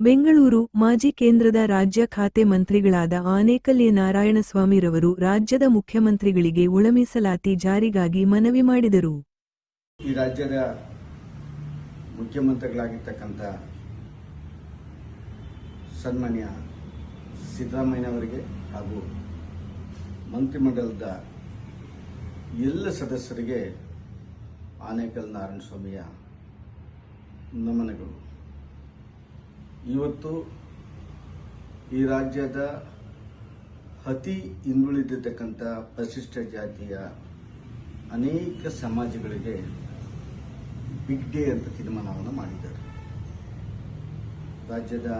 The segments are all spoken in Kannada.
ಬೆಂಗಳೂರು ಮಾಜಿ ಕೇಂದ್ರದ ರಾಜ್ಯ ಖಾತೆ ಮಂತ್ರಿಗಳಾದ ಆನೇಕಲ್ಯ ನಾರಾಯಣಸ್ವಾಮಿರವರು ರಾಜ್ಯದ ಮುಖ್ಯಮಂತ್ರಿಗಳಿಗೆ ಉಳಮೀಸಲಾತಿ ಜಾರಿಗಾಗಿ ಮನವಿ ಮಾಡಿದರು. ಈ ರಾಜ್ಯದ ಮುಖ್ಯಮಂತ್ರಿಗಳಾಗಿರ್ತಕ್ಕಂಥ ಸನ್ಮಾನ್ಯ ಸಿದ್ದರಾಮಯ್ಯನವರಿಗೆ ಹಾಗೂ ಮಂತ್ರಿಮಂಡಲದ ಎಲ್ಲ ಸದಸ್ಯರಿಗೆ ಆನೇಕಲ್ ನಾರಾಯಣಸ್ವಾಮಿಯ ನಮನಗಳು. ಇವತ್ತು ಈ ರಾಜ್ಯದ ಅತಿ ಹಿಂದುಳಿದಿರ್ತಕ್ಕಂಥ ಪರಿಶಿಷ್ಟ ಜಾತಿಯ ಅನೇಕ ಸಮಾಜಗಳಿಗೆ ಬಿಗ್ ಡೇ ಅಂತ ತೀರ್ಮಾನವನ್ನು ಮಾಡಿದ್ದಾರೆ. ರಾಜ್ಯದ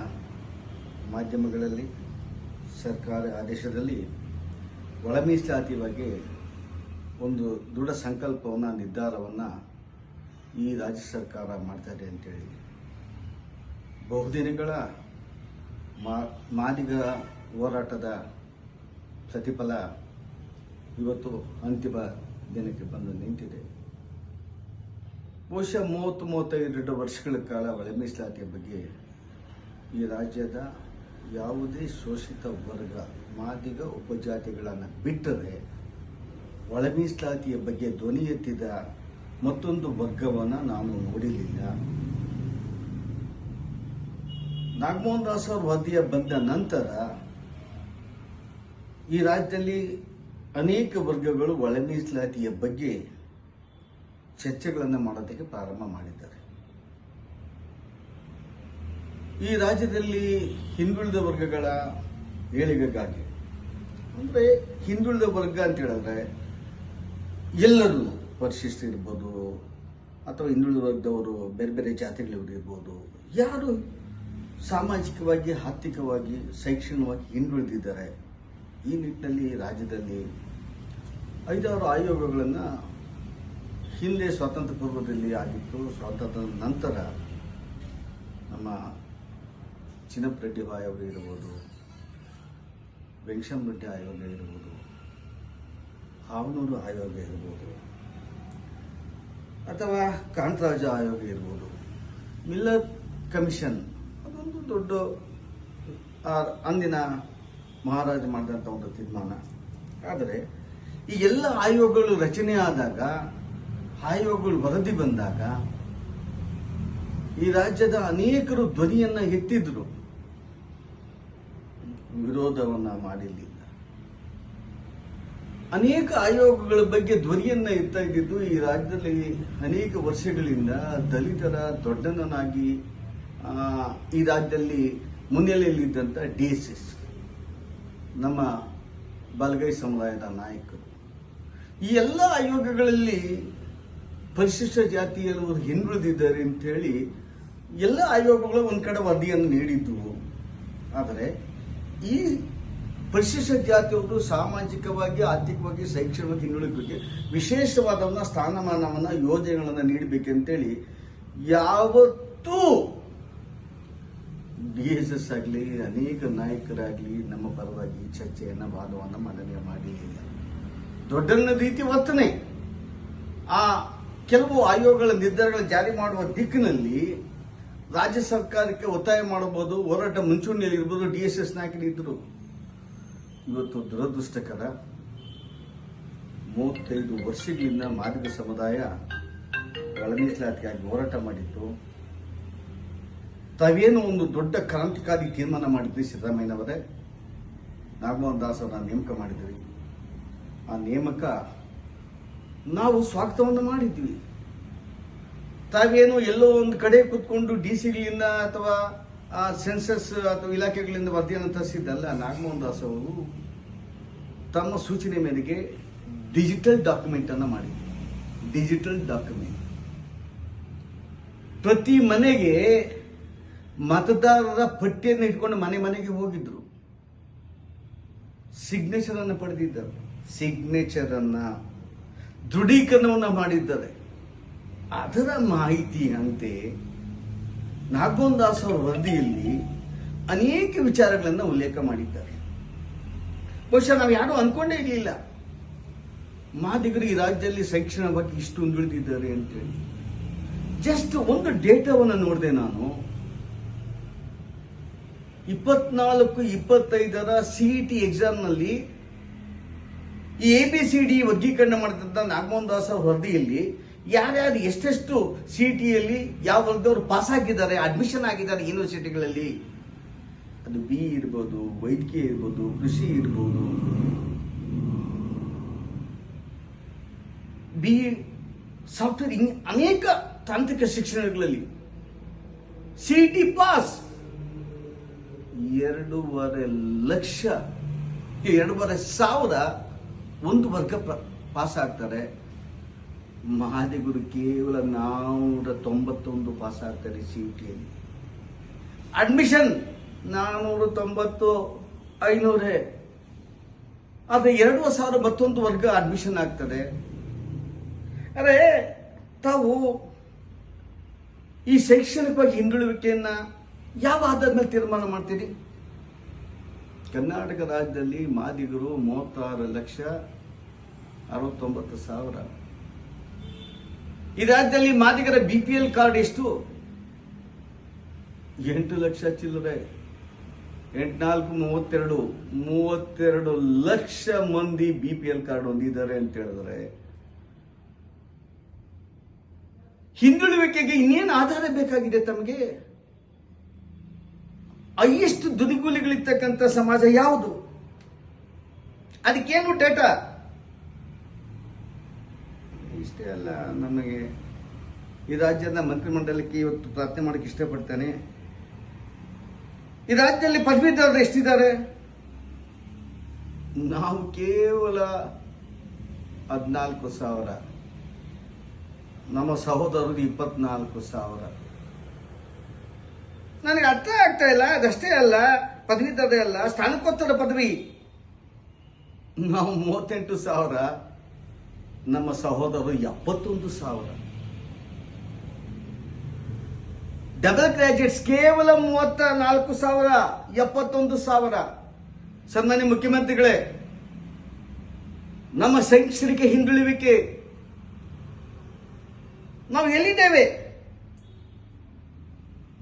ಮಾಧ್ಯಮಗಳಲ್ಲಿ, ಸರ್ಕಾರ ಆದೇಶದಲ್ಲಿ ಒಳ ಮೀಸಲಾತಿ ಬಗ್ಗೆ ಒಂದು ದೃಢ ಸಂಕಲ್ಪವನ್ನು, ನಿರ್ಧಾರವನ್ನು ಈ ರಾಜ್ಯ ಸರ್ಕಾರ ಮಾಡ್ತಾರೆ ಅಂತೇಳಿ ಬಹುದಿನಗಳ ಮಾದಿಗ ಹೋರಾಟದ ಪ್ರತಿಫಲ ಇವತ್ತು ಅಂತಿಮ ದಿನಕ್ಕೆ ಬಂದು ನಿಂತಿದೆ. ಬಹುಶಃ ಮೂವತ್ತು ಮೂವತ್ತೈದು ವರ್ಷಗಳ ಕಾಲ ಒಳ ಮೀಸಲಾತಿಯ ಬಗ್ಗೆ ಈ ರಾಜ್ಯದ ಯಾವುದೇ ಶೋಷಿತ ವರ್ಗ, ಮಾದಿಗ ಉಪಜಾತಿಗಳನ್ನು ಬಿಟ್ಟರೆ ಒಳ ಮೀಸಲಾತಿಯ ಬಗ್ಗೆ ಧ್ವನಿ ಎತ್ತಿದ ಮತ್ತೊಂದು ವರ್ಗವನ್ನು ನಾನು ನೋಡಿರಲಿಲ್ಲ ನಾಗಮೋಹನ್ ದಾಸ್ ಅವರು ವರದಿಯ ಬಂದ ನಂತರ ಈ ರಾಜ್ಯದಲ್ಲಿ ಅನೇಕ ವರ್ಗಗಳು ಒಳ ಮೀಸಲಾತಿಯ ಬಗ್ಗೆ ಚರ್ಚೆಗಳನ್ನು ಮಾಡೋದಕ್ಕೆ ಪ್ರಾರಂಭ ಮಾಡಿದ್ದಾರೆ. ಈ ರಾಜ್ಯದಲ್ಲಿ ಹಿಂದುಳಿದ ವರ್ಗಗಳ ಏಳಿಗೆಗಾಗಿ, ಅಂದರೆ ಹಿಂದುಳಿದ ವರ್ಗ ಅಂತ ಹೇಳಿದ್ರೆ ಎಲ್ಲರೂ ಪರಿಶಿಷ್ಟ ಇರ್ಬೋದು ಅಥವಾ ಹಿಂದುಳಿದ ವರ್ಗದವರು ಬೇರೆ ಬೇರೆ ಜಾತಿಗಳವರು ಇರ್ಬೋದು, ಯಾರು ಸಾಮಾಜಿಕವಾಗಿ, ಆರ್ಥಿಕವಾಗಿ, ಶೈಕ್ಷಣಿಕವಾಗಿ ಹಿಂದುಳಿದಿದ್ದಾರೆ. ಈ ನಿಟ್ಟಿನಲ್ಲಿ ರಾಜ್ಯದಲ್ಲಿ ಐದಾರು ಆಯೋಗಗಳನ್ನು ಹಿಂದೆ ಸ್ವಾತಂತ್ರ್ಯ ಪೂರ್ವದಲ್ಲಿ ಆಗಿತ್ತು. ಸ್ವಾತಂತ್ರ್ಯದ ನಂತರ ನಮ್ಮ ಚಿನ್ನಪ್ಪ ರೆಡ್ಡಿ ಆಯೋಗ ಇರ್ಬೋದು ವೆಂಕಟರೆಡ್ಡಿ ರೆಡ್ಡಿ ಆಯೋಗ ಇರ್ಬೋದು, ಹಾವನೂರು ಆಯೋಗ ಇರ್ಬೋದು, ಅಥವಾ ಕಾಂತರಾಜ ಆಯೋಗ ಇರ್ಬೋದು. ಮಿಲ್ಲರ್ ಕಮಿಷನ್ ಅದೊಂದು ದೊಡ್ಡ ಅಂದಿನ ಮಹಾರಾಜ ಮಾಡಿದಂಥ ಒಂದು ತೀರ್ಮಾನ. ಆದರೆ ಈ ಎಲ್ಲ ಆಯೋಗಗಳು ರಚನೆ ಆದಾಗ ಆಯೋಗಗಳು ವರದಿ ಬಂದಾಗ ಈ ರಾಜ್ಯದ ಅನೇಕರು ಧ್ವನಿಯನ್ನ ಎತ್ತಿದ್ರು. ವಿರೋಧವನ್ನ ಮಾಡಿರಲಿಲ್ಲ. ಅನೇಕ ಆಯೋಗಗಳ ಬಗ್ಗೆ ಧ್ವನಿಯನ್ನ ಎತ್ತಾ ಈ ರಾಜ್ಯದಲ್ಲಿ ಅನೇಕ ವರ್ಷಗಳಿಂದ ದಲಿತರ ದೊಡ್ಡನನಾಗಿ ಆ, ಈ ರಾಜ್ಯದಲ್ಲಿ ಮುನ್ನೆಲೆಯಲ್ಲಿದ್ದಂಥ ಡಿ ಎಸ್ ಎಸ್, ನಮ್ಮ ಬಲಗೈ ಸಮುದಾಯದ ನಾಯಕರು. ಈ ಎಲ್ಲ ಆಯೋಗಗಳಲ್ಲಿ ಪರಿಶಿಷ್ಟ ಜಾತಿಯವರು ಹಿಂದುಳಿದಿದ್ದಾರೆ ಅಂತೇಳಿ ಎಲ್ಲ ಆಯೋಗಗಳು ಒಂದು ಕಡೆ ವರದಿಯನ್ನು ನೀಡಿದ್ದವು ಆದರೆ ಈ ಪರಿಶಿಷ್ಟ ಜಾತಿಯವರು ಸಾಮಾಜಿಕವಾಗಿ, ಆರ್ಥಿಕವಾಗಿ ಶೈಕ್ಷಣಿಕ ಹಿಂದುಳಿದಕ್ಕೆ ವಿಶೇಷವಾದ ಸ್ಥಾನಮಾನವನ್ನ, ಯೋಜನೆಗಳನ್ನ ನೀಡಬೇಕಂತೇಳಿ ಯಾವತ್ತೂ ಡಿ ಎಸ್ ಎಸ್ ಆಗಲಿ, ಅನೇಕ ನಾಯಕರಾಗಲಿ, ನಮ್ಮ ಪರವಾಗಿ ಚರ್ಚೆಯನ್ನು, ವಾದವನ್ನು ಮಂಡನೆ ಮಾಡಿರಲಿಲ್ಲ ದೊಡ್ಡನ ರೀತಿ ವರ್ತನೆ. ಆ ಕೆಲವು ಆಯೋಗಗಳ ನಿರ್ಧಾರಗಳ ಜಾರಿ ಮಾಡುವ ದಿಕ್ಕಿನಲ್ಲಿ ರಾಜ್ಯ ಸರ್ಕಾರಕ್ಕೆ ಒತ್ತಾಯ ಮಾಡಬಹುದು, ಹೋರಾಟ ಮುಂಚೂಣಿಯಲ್ಲಿ ಇರ್ಬೋದು ಡಿ ಎಸ್ ಎಸ್ ನಾಯಕರಿದ್ದರು ಇವತ್ತು ದುರದೃಷ್ಟಕರ ಮೂವತ್ತೈದು ವರ್ಷಗಳಿಂದ ಮಾದಿಗ ಸಮುದಾಯ ಒಳ ಮೀಸಲಾತಿಗಾಗಿ ಹೋರಾಟ ಮಾಡಿತ್ತು. ತಾವೇನು ಒಂದು ದೊಡ್ಡ ಕ್ರಾಂತಿಕಾರಿ ತೀರ್ಮಾನ ಮಾಡಿದ್ರಿ ಸಿದ್ದರಾಮಯ್ಯನವರೇ, ನಾಗಮೋಹನ್ ದಾಸ್ ಅವರ ನೇಮಕ ಮಾಡಿದ್ರಿ. ಆ ನೇಮಕ ನಾವು ಸ್ವಾಗತವನ್ನು ಮಾಡಿದ್ವಿ. ತಾವೇನು ಎಲ್ಲೋ ಒಂದು ಕಡೆ ಕೂತ್ಕೊಂಡು ಡಿ ಸಿಗಳಿಂದ ಅಥವಾ ಆ ಸೆನ್ಸಸ್ ಅಥವಾ ಇಲಾಖೆಗಳಿಂದ ವರದಿಯನ್ನು ತರಿಸಿದ್ದಲ್ಲ ನಾಗಮೋಹನ್ ದಾಸ್ ಅವರು, ತಮ್ಮ ಸೂಚನೆ ಮೇರೆಗೆ ಡಿಜಿಟಲ್ ಡಾಕ್ಯುಮೆಂಟ್ ಅನ್ನು ಮಾಡಿದ್ರು. Digital document. ಪ್ರತಿ ಮನೆಗೆ ಮತದಾರರ ಪಟ್ಟಿಯನ್ನು ಇಟ್ಕೊಂಡು ಮನೆ ಮನೆಗೆ ಹೋಗಿದ್ರು. ಸಿಗ್ನೇಚರ್ ಅನ್ನು ಪಡೆದಿದ್ದರು. ಸಿಗ್ನೇಚರ್ ಅನ್ನ ದೃಢೀಕರಣವನ್ನು ಮಾಡಿದ್ದಾರೆ. ಅದರ ಮಾಹಿತಿ ಅಂತೆ ನಾಗಮೋಹನ್ ದಾಸ್ ಅವರ ವರದಿಯಲ್ಲಿ ಅನೇಕ ವಿಚಾರಗಳನ್ನು ಉಲ್ಲೇಖ ಮಾಡಿದ್ದಾರೆ. ಬಹುಶಃ ನಾವು ಯಾರು ಅನ್ಕೊಂಡೇ ಇರಲಿಲ್ಲ. ಮಾದಿಗರು ಈ ರಾಜ್ಯದಲ್ಲಿ ಶೈಕ್ಷಣಿಕವಾಗಿ ಇಷ್ಟು ಹಿಂದುಳಿದಿದ್ದಾರೆ ಅಂತೇಳಿ. ಜಸ್ಟ್ ಒಂದು ಡೇಟಾವನ್ನು ನೋಡಿದೆ ನಾನು. ಇಪ್ಪತ್ನಾಲ್ಕು, ಇಪ್ಪತ್ತೈದರ ಸಿ ಟಿ ಎಕ್ಸಾಮ್ನಲ್ಲಿ ಈ ಎ ಬಿ ಸಿ ಡಿ ವರ್ಗೀಕರಣ ಮಾಡಿದಂಥ ನಾಗಮೋಹನ್ ದಾಸ್ ಅವ್ರ ವರದಿಯಲ್ಲಿ ಯಾರ್ಯಾರು ಎಷ್ಟೆಷ್ಟು ಸಿ ಟಿಯಲ್ಲಿ ಯಾವ ವರ್ಗದವರು ಪಾಸ್ ಆಗಿದ್ದಾರೆ ಅಡ್ಮಿಷನ್ ಆಗಿದ್ದಾರೆ ಯೂನಿವರ್ಸಿಟಿಗಳಲ್ಲಿ ಅದು ಬಿ ಇರ್ಬೋದು, ವೈದ್ಯಕೀಯ ಇರ್ಬೋದು, ಕೃಷಿ ಇರ್ಬೋದು. ಬಿ ಸಾಫ್ಟ್ವೇರ್ ಅನೇಕ ತಾಂತ್ರಿಕ ಶಿಕ್ಷಣಗಳಲ್ಲಿ ಸಿ ಟಿ ಪಾಸ್ ಎರಡೂವರೆ ಲಕ್ಷ, ಎರಡೂವರೆ ಸಾವಿರ ಒಂದು ವರ್ಗ ಪಾಸ್ ಆಗ್ತಾರೆ ಮಹಾದೇಗುರು ಕೇವಲ ನಾನೂರ ತೊಂಬತ್ತೊಂದು ಪಾಸ್ ಆಗ್ತಾರೆ ಸಿ ಟಿಯಲ್ಲಿ ಅಡ್ಮಿಷನ್ ನಾನ್ನೂರ ತೊಂಬತ್ತು, ಐನೂರೇ. ಆದರೆ ಎರಡು ಸಾವಿರ ಮತ್ತೊಂದು ವರ್ಗ ಅಡ್ಮಿಷನ್ ಆಗ್ತದೆ. ಅರೆ, ತಾವು ಈ ಶೈಕ್ಷಣಿಕವಾಗಿ ಹಿಂದುಳುವಿಕೆಯನ್ನ ಯಾವ ಆಧಾರದ ಮೇಲೆ ತೀರ್ಮಾನ ಮಾಡ್ತೀರಿ? ಕರ್ನಾಟಕ ರಾಜ್ಯದಲ್ಲಿ ಮಾದಿಗರು ಮೂವತ್ತಾರು ಲಕ್ಷ ಅರವತ್ತೊಂಬತ್ತು ಸಾವಿರ. ಈ ರಾಜ್ಯದಲ್ಲಿ ಮಾದಿಗರ ಬಿ ಪಿ ಎಲ್ ಕಾರ್ಡ್ ಎಷ್ಟು? ಎಂಟು ಲಕ್ಷ ಚಿಲ್ಲರೆ. ಎಂಟ್ನಾಲ್ಕು ಮೂವತ್ತೆರಡು ಮೂವತ್ತೆರಡು ಲಕ್ಷ ಮಂದಿ ಬಿ ಪಿ ಎಲ್ ಕಾರ್ಡ್ ಹೊಂದಿದ್ದಾರೆ ಅಂತ ಹೇಳಿದ್ರೆ, ಹಿಂದುಳುವಿಕೆಗೆ ಇನ್ನೇನು ಆಧಾರ ಬೇಕಾಗಿದೆ ತಮಗೆ? ಹೈಯೆಸ್ಟ್ ದುದಿಗುಲಿಗಳಿರ್ತಕ್ಕಂಥ ಸಮಾಜ ಯಾವುದು? ಅದಕ್ಕೇನು ಡೇಟಾ ಇಷ್ಟೇ ಅಲ್ಲ, ನಮಗೆ ಈ ರಾಜ್ಯದ ಮಂತ್ರಿಮಂಡಲಕ್ಕೆ ಇವತ್ತು ಪ್ರಾರ್ಥನೆ ಮಾಡಕ್ಕೆ ಇಷ್ಟಪಡ್ತೇನೆ. ಈ ರಾಜ್ಯದಲ್ಲಿ ಪದವೀಧರರು ಎಷ್ಟಿದ್ದಾರೆ? ನಾವು ಕೇವಲ ಹದಿನಾಲ್ಕು ಸಾವಿರ. ನಮ್ಮ ಸಹೋದರರು ಇಪ್ಪತ್ನಾಲ್ಕು ಸಾವಿರ. ನನಗೆ ಅರ್ಥ ಆಗ್ತಾ ಇಲ್ಲ, ಅದಷ್ಟೇ ಅಲ್ಲ ಪದವೀಧರೇ ಅಲ್ಲ ಸ್ಥಾನಕೋತ್ತರ ಪದವಿ. ನಾವು ಮೂವತ್ತೆಂಟು ಸಾವಿರ, ನಮ್ಮ ಸಹೋದರರು ಎಪ್ಪತ್ತೊಂದು ಸಾವಿರ. ಡಬಲ್ ಗ್ರಾಜುಯೇಟ್ಸ್ ಕೇವಲ ಮೂವತ್ತ ನಾಲ್ಕು ಸಾವಿರ, ಎಪ್ಪತ್ತೊಂದು ಸಾವಿರ. ಸನ್ಮಾನ್ಯ ಮುಖ್ಯಮಂತ್ರಿಗಳೇ, ನಮ್ಮ ಶೈಕ್ಷಣಿಕ ಹಿಂದುಳಿವಿಕೆ. ನಾವು ಎಲ್ಲಿದ್ದೇವೆ?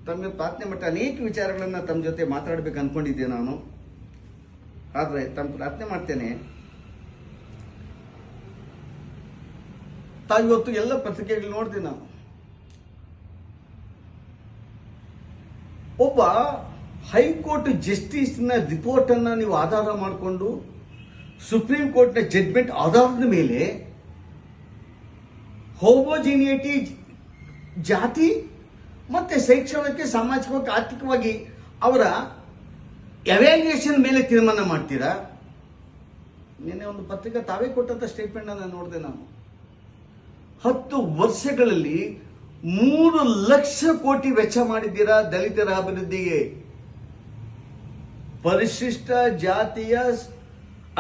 ತಮ್ಮ ಪ್ರಾರ್ಥನೆ ಮಟ್ಟ ಅನೇಕ ವಿಚಾರಗಳನ್ನು ತಮ್ಮ ಜೊತೆ ಮಾತಾಡ್ಬೇಕು ಅಂದ್ಕೊಂಡಿದ್ದೆ ನಾನು. ಆದರೆ ತಮ್ಮ ಪ್ರಾರ್ಥನೆ ಮಾಡ್ತೇನೆ. ತಾವಿವತ್ತು ಎಲ್ಲ ಪತ್ರಿಕೆಗಳು ನೋಡಿದೆ ನಾವು ಒಬ್ಬ ಹೈಕೋರ್ಟ್ ಜಸ್ಟಿಸ್ನ ರಿಪೋರ್ಟ್ ಅನ್ನ ನೀವು ಆಧಾರ ಮಾಡಿಕೊಂಡು ಸುಪ್ರೀಂ ಕೋರ್ಟ್ನ ಜಡ್ಮೆಂಟ್ ಆಧಾರದ ಮೇಲೆ ಹೋಮೋಜಿನಿಯಟಿ ಜಾತಿ ಮತ್ತೆ ಶೈಕ್ಷಣಿಕ ಸಾಮಾಜಿಕವಾಗಿ ಆರ್ಥಿಕವಾಗಿ ಅವರ ಎವ್ಯಾಲ್ಯೂಯೇಷನ್ ಮೇಲೆ ತೀರ್ಮಾನ ಮಾಡ್ತೀರಾ? ನಿನ್ನೆ ಒಂದು ಪತ್ರಿಕೆ ತಾವೇ ಕೊಟ್ಟಂತ ಸ್ಟೇಟ್ಮೆಂಟ್ ನಾನು ನೋಡಿದೆ ನಾನು. ಹತ್ತು ವರ್ಷಗಳಲ್ಲಿ ಮೂರು ಲಕ್ಷ ಕೋಟಿ ವೆಚ್ಚ ಮಾಡಿದ್ದೀರಾ ದಲಿತರ ಅಭಿವೃದ್ಧಿಗೆ? ಪರಿಶಿಷ್ಟ ಜಾತಿಯ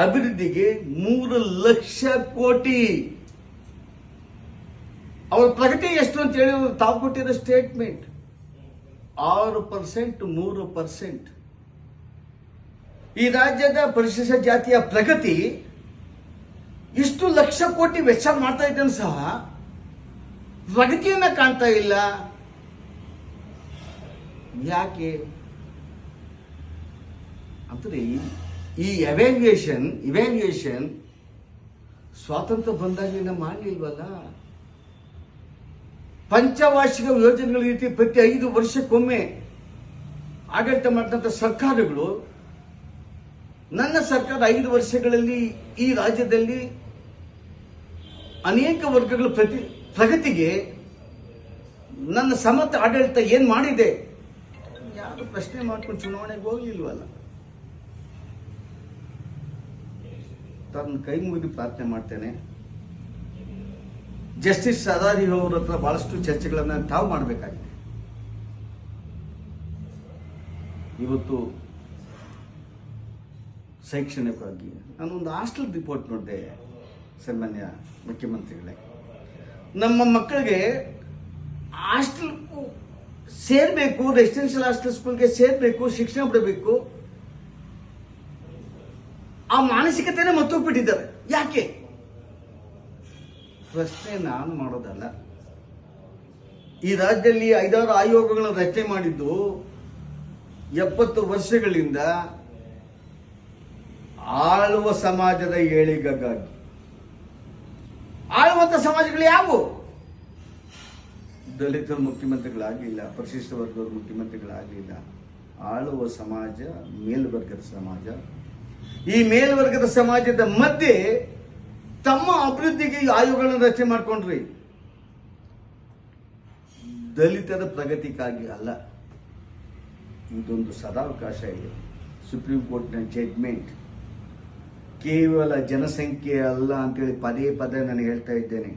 ಅಭಿವೃದ್ಧಿಗೆ ಮೂರು ಲಕ್ಷ ಕೋಟಿ. ಅವರ ಪ್ರಗತಿ ಎಷ್ಟು ಅಂತ ಹೇಳಿ ತಾವು ಕೊಟ್ಟಿರೋ ಸ್ಟೇಟ್ಮೆಂಟ್ ಆರು ಪರ್ಸೆಂಟ್ ಮೂರು ಪರ್ಸೆಂಟ್ ಈ ರಾಜ್ಯದ ಪರಿಶಿಷ್ಟ ಜಾತಿಯ ಪ್ರಗತಿ ಇಷ್ಟು ಲಕ್ಷ ಕೋಟಿ ವೆಚ್ಚ ಮಾಡ್ತಾ ಇದ್ದ ಸಹ, ಪ್ರಗತಿಯನ್ನ ಕಾಣ್ತಾ ಇಲ್ಲ. ಯಾಕೆ? ಅಂದ್ರೆ ಈ ಎವ್ಯಾಲ್ಯೂಯೇಷನ್ ಇವ್ಯಾಲ್ಯೂಯೇಷನ್ ಸ್ವಾತಂತ್ರ್ಯ ಬಂದಾಗಿನ ಮಾಡಲಿಲ್ವಲ್ಲ? ಪಂಚವಾರ್ಷಿಕ ಯೋಜನೆಗಳ ರೀತಿ ಪ್ರತಿ ಐದು ವರ್ಷಕ್ಕೊಮ್ಮೆ ಆಡಳಿತ ಮಾಡಿದಂಥ ಸರ್ಕಾರಗಳು, ನನ್ನ ಸರ್ಕಾರ ಐದು ವರ್ಷಗಳಲ್ಲಿ ಈ ರಾಜ್ಯದಲ್ಲಿ ಅನೇಕ ವರ್ಗಗಳ ಪ್ರತಿ ಪ್ರಗತಿಗೆ ನನ್ನ ಸಮತ ಆಡಳಿತ ಏನ್ ಮಾಡಿದೆ? ಯಾರು ಪ್ರಶ್ನೆ ಮಾಡ್ಕೊಂಡು ಚುನಾವಣೆಗೆ ಹೋಗ್ಲಿಲ್ವಲ್ಲ? ತನ್ನ ಕೈ ಮುಗಿದು ಪ್ರಾರ್ಥನೆ ಮಾಡ್ತೇನೆ. ಜಸ್ಟಿಸ್ ಸದಾರಿ ಅವರ ಹತ್ರ ಬಹಳಷ್ಟು ಚರ್ಚೆಗಳನ್ನು ತಾವು ಮಾಡಬೇಕಾಗಿದೆ. ಇವತ್ತು ಶೈಕ್ಷಣಿಕವಾಗಿ ನಾನೊಂದು ಹಾಸ್ಟೆಲ್ ರಿಪೋರ್ಟ್ ನೋಡಿದೆ, ಸನ್ಮಾನ್ಯ ಮುಖ್ಯಮಂತ್ರಿಗಳೇ. ನಮ್ಮ ಮಕ್ಕಳಿಗೆ ಹಾಸ್ಟೆಲ್ ಸೇರ್ಬೇಕು, ರೆಸಿಡೆನ್ಷಿಯಲ್ ಹಾಸ್ಟೆಲ್ ಸ್ಕೂಲ್ಗೆ ಸೇರ್ಬೇಕು, ಶಿಕ್ಷಣ ಬಿಡಬೇಕು. ಆ ಮಾನಸಿಕತೆನೇ ಮತ್ತೋಗ್ಬಿಟ್ಟಿದ್ದಾರೆ ಯಾಕೆ? ಪ್ರಶ್ನೆ ನಾನು ಮಾಡೋದಲ್ಲ. ಈ ರಾಜ್ಯದಲ್ಲಿ ಐದಾರು ಆಯೋಗಗಳನ್ನು ರಚನೆ ಮಾಡಿದ್ದು ಎಪ್ಪತ್ತು ವರ್ಷಗಳಿಂದ ಆಳುವ ಸಮಾಜದ ಏಳಿಗೆಗಾಗಿ. ಆಳುವಂತ ಸಮಾಜಗಳು ಯಾವುವು? ದಲಿತರು ಮುಖ್ಯಮಂತ್ರಿಗಳಾಗಲಿಲ್ಲ ಪರಿಶಿಷ್ಟ ವರ್ಗದವರು ಮುಖ್ಯಮಂತ್ರಿಗಳಾಗಲಿಲ್ಲ ಆಳುವ ಸಮಾಜ, ಮೇಲ್ವರ್ಗದ ಸಮಾಜ. ಈ ಮೇಲ್ವರ್ಗದ ಸಮಾಜದ ಮಧ್ಯೆ ತಮ್ಮ ಅಭಿವೃದ್ಧಿಗೆ ಆಯೋಗಗಳನ್ನು ರಚನೆ ಮಾಡ್ಕೊಂಡ್ರಿ. ದಲಿತರ ಪ್ರಗತಿಗಾಗಿ ಅಲ್ಲ, ಇದೊಂದು ಸದಾವಕಾಶ ಇದೆ. ಸುಪ್ರೀಂ ಕೋರ್ಟ್ನ ಜಡ್ಮೆಂಟ್ ಕೇವಲ ಜನಸಂಖ್ಯೆ ಅಲ್ಲ ಅಂತೇಳಿ ಪದೇ ಪದೇ ನಾನು ಹೇಳ್ತಾ ಇದ್ದೇನೆ.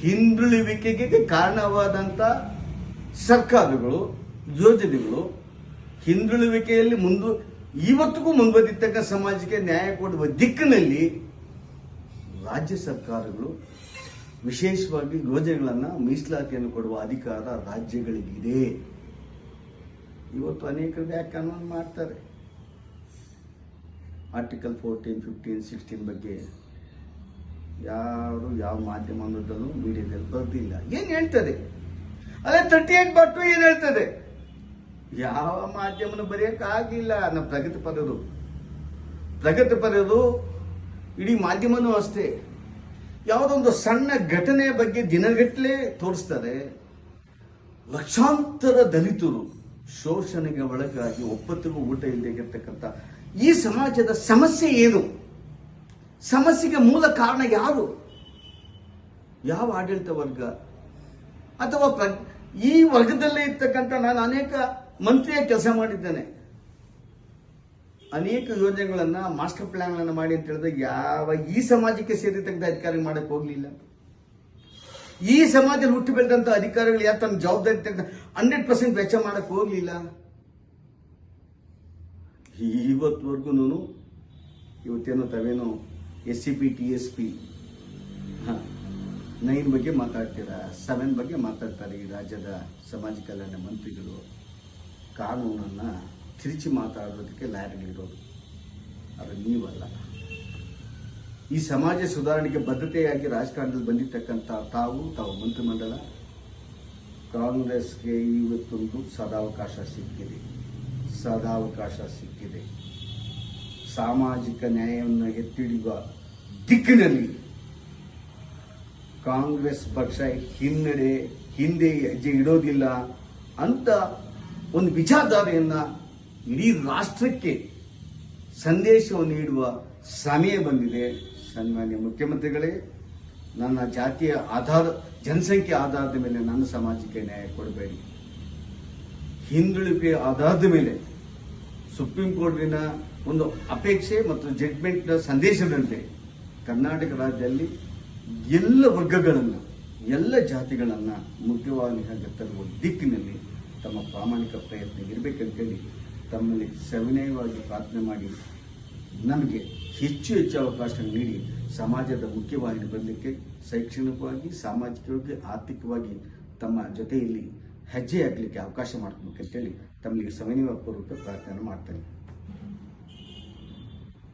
ಹಿಂದುಳಿವಿಕೆಗೆ ಕಾರಣವಾದಂತ ಸರ್ಕಾರಗಳು, ಯೋಜನೆಗಳು ಹಿಂದುಳಿವಿಕೆಯಲ್ಲಿ ಮುಂದು ಇವತ್ತಿಗೂ ಮುಂದುವರಿತಕ್ಕ ಸಮಾಜಕ್ಕೆ ನ್ಯಾಯ ಕೊಡುವ ದಿಕ್ಕಿನಲ್ಲಿ ರಾಜ್ಯ ಸರ್ಕಾರಗಳು ವಿಶೇಷವಾಗಿ ಯೋಜನೆಗಳನ್ನು ಮೀಸಲಾತಿಯನ್ನು ಕೊಡುವ ಅಧಿಕಾರ ರಾಜ್ಯಗಳಿಗಿದೆ. ಇವತ್ತು ಅನೇಕ ವ್ಯಾಖ್ಯಾನವನ್ನು ಮಾಡ್ತಾರೆ. ಆರ್ಟಿಕಲ್ ಫೋರ್ಟೀನ್ ಫಿಫ್ಟೀನ್ ಸಿಕ್ಸ್ಟೀನ್ ಬಗ್ಗೆ ಯಾರು ಯಾವ ಮಾಧ್ಯಮದಲ್ಲೂ ಮೀಡಿಯಾದಲ್ಲಿ ಬರ್ದಿಲ್ಲ. ಏನು ಹೇಳ್ತದೆ? ಅದೇ ತರ್ಟಿ ಏಟ್ ಬಟ್ಟು ಏನು ಹೇಳ್ತದೆ? ಯಾವ ಮಾಧ್ಯಮನ ಬರೆಯಕ್ಕಾಗಿಲ್ಲ ನಮ್ಮ ಪ್ರಗತಿ ಪ್ರಗತಿಪರರು ಪ್ರಗತಿ ಪದದು ಇಡೀ ಮಾಧ್ಯಮನೂ ಅಷ್ಟೇ. ಯಾವುದೊಂದು ಸಣ್ಣ ಘಟನೆ ಬಗ್ಗೆ ದಿನಗಟ್ಟಲೆ ತೋರಿಸ್ತಾರೆ ಲಕ್ಷಾಂತರ ದಲಿತರು ಶೋಷಣೆಗೆ ಒಳಗಾಗಿ ಒಪ್ಪತ್ತಿಗೂ ಊಟ ಇಲ್ಲದೆ ಇರ್ತಕ್ಕಂಥ ಈ ಸಮಾಜದ ಸಮಸ್ಯೆ ಏನು? ಸಮಸ್ಯೆಗೆ ಮೂಲ ಕಾರಣ ಯಾರು? ಯಾವ ಆಡಳಿತ ವರ್ಗ? ಅಥವಾ ಈ ವರ್ಗದಲ್ಲೇ ಇರ್ತಕ್ಕಂಥ ನಾನು ಅನೇಕ ಮಂತ್ರಿಯ ಕೆಲಸ ಮಾಡಿದ್ದೇನೆ. ಅನೇಕ ಯೋಜನೆಗಳನ್ನ ಮಾಸ್ಟರ್ ಪ್ಲಾನ್ಗಳನ್ನ ಮಾಡಿ ಅಂತ ಹೇಳಿದ್ರೆ, ಯಾವ ಈ ಸಮಾಜಕ್ಕೆ ಸೇರಿದಂತ ಅಧಿಕಾರಿ ಮಾಡಕ್ ಹೋಗ್ಲಿಲ್ಲ. ಈ ಸಮಾಜದಲ್ಲಿ ಹುಟ್ಟು ಬೆಳೆದಂತ ಅಧಿಕಾರಿಗಳು ಯಾರು? ತನ್ನ ಜವಾಬ್ದಾರಿ ತೆಗೆದ ಹಂಡ್ರೆಡ್ ಪರ್ಸೆಂಟ್ ವೆಚ್ಚ ಮಾಡಕ್ ಹೋಗ್ಲಿಲ್ಲ. ಇವತ್ವರೆಗೂ ಇವತ್ತೇನೋ ತಾವೇನೋ S C P T S P nine ಬಗ್ಗೆ ಮಾತಾಡ್ತೀರಾ? ಸೆವೆನ್ ಬಗ್ಗೆ ಮಾತಾಡ್ತಾರೆ ಈ ರಾಜ್ಯದ ಸಮಾಜ ಕಲ್ಯಾಣ ಮಂತ್ರಿಗಳು. ಕಾನೂನನ್ನ ತಿರುಚಿ ಮಾತಾಡೋದಕ್ಕೆ ಲಾಯರ್ಗಳಿರೋದು ಅದು ನೀವಲ್ಲ. ಈ ಸಮಾಜ ಸುಧಾರಣೆಗೆ ಬದ್ಧತೆಯಾಗಿ ರಾಜಕಾರಣದಲ್ಲಿ ಬಂದಿರತಕ್ಕಂಥ ತಾವು ತಾವು ಮಂತ್ರಿಮಂಡಲ, ಕಾಂಗ್ರೆಸ್ಗೆ ಇವತ್ತೊಂದು ಸದಾವಕಾಶ ಸಿಕ್ಕಿದೆ. ಸದಾವಕಾಶ ಸಿಕ್ಕಿದೆ. ಸಾಮಾಜಿಕ ನ್ಯಾಯವನ್ನು ಎತ್ತಿಡಿಯುವ ದಿಕ್ಕಿನಲ್ಲಿ ಕಾಂಗ್ರೆಸ್ ಪಕ್ಷ ಹಿನ್ನಡೆ, ಹಿಂದೆ ಹೆಜ್ಜೆ ಇಡೋದಿಲ್ಲ ಅಂತ ಒಂದು ವಿಚಾರಧಾರೆಯನ್ನ ಇಡೀ ರಾಷ್ಟ್ರಕ್ಕೆ ಸಂದೇಶವನ್ನು ನೀಡುವ ಸಮಯ ಬಂದಿದೆ. ಸನ್ಮಾನ್ಯ ಮುಖ್ಯಮಂತ್ರಿಗಳೇ, ನನ್ನ ಜಾತಿಯ ಆಧಾರ, ಜನಸಂಖ್ಯೆ ಆಧಾರದ ಮೇಲೆ ನನ್ನ ಸಮಾಜಕ್ಕೆ ನ್ಯಾಯ ಕೊಡಬೇಡಿ. ಹಿಂದುಳಿಕೆ ಆಧಾರದ ಮೇಲೆ ಸುಪ್ರೀಂ ಕೋರ್ಟಿನ ಒಂದು ಅಪೇಕ್ಷೆ ಮತ್ತು ಜಡ್ಮೆಂಟ್ನ ಸಂದೇಶದಂತೆ ಕರ್ನಾಟಕ ರಾಜ್ಯದಲ್ಲಿ ಎಲ್ಲ ವರ್ಗಗಳನ್ನು, ಎಲ್ಲ ಜಾತಿಗಳನ್ನ ಮುಖ್ಯವಾಹಿನಿಯಾಗಿ ತರುವ ದಿಕ್ಕಿನಲ್ಲಿ ತಮ್ಮ ಪ್ರಾಮಾಣಿಕ ಪ್ರಯತ್ನ ಇರಬೇಕಂತೇಳಿ ತಮ್ಮಲ್ಲಿ ಸವಿನಯವಾಗಿ ಪ್ರಾರ್ಥನೆ ಮಾಡಿ ನಮಗೆ ಹೆಚ್ಚು ಹೆಚ್ಚು ಅವಕಾಶ ನೀಡಿ ಸಮಾಜದ ಮುಖ್ಯವಾಹಿನಿ ಬರಲಿಕ್ಕೆ ಶೈಕ್ಷಣಿಕವಾಗಿ, ಸಾಮಾಜಿಕವಾಗಿ, ಆರ್ಥಿಕವಾಗಿ ತಮ್ಮ ಜೊತೆಯಲ್ಲಿ ಹೆಜ್ಜೆ ಆಗಲಿಕ್ಕೆ ಅವಕಾಶ ತಮ್ಮಲ್ಲಿ ಸವಿನಯ ಪೂರ್ವಕ ಪ್ರಾರ್ಥನೆ ಮಾಡ್ತೇನೆ.